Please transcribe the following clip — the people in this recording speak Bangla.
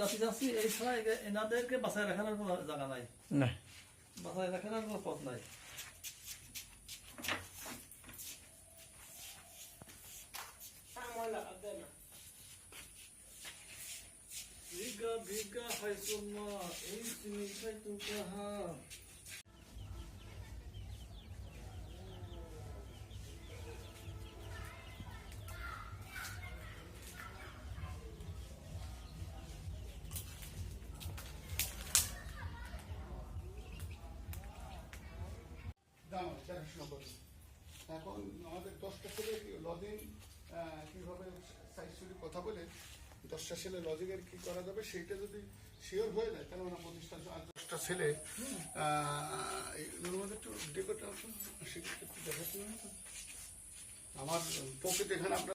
চাচ্ছি যাচ্ছি এই ছাড়া এনাদেরকে বাসায় রাখানোর কোনো জায়গা নাই। না বাসায় রাখানোর কোনো পথ নাই। ভিগা ভিগা হাইসুম্মা এই তুমি খাইতু কাহা দেখাশোনা করবে এখন আমাদের দশটা ছেলে লজিং কীভাবে সাইজ সুরি কথা বলে, দশটা ছেলে লজিংয়ের কী করা যাবে সেইটা যদি শিওর হয়ে যায়, তাহলে আমরা প্রতিষ্ঠান আর দশটা ছেলে এগুলোর মধ্যে একটু ডেকোটা সেক্ষেত্রে একটু আমার পকেট এখানে আপনার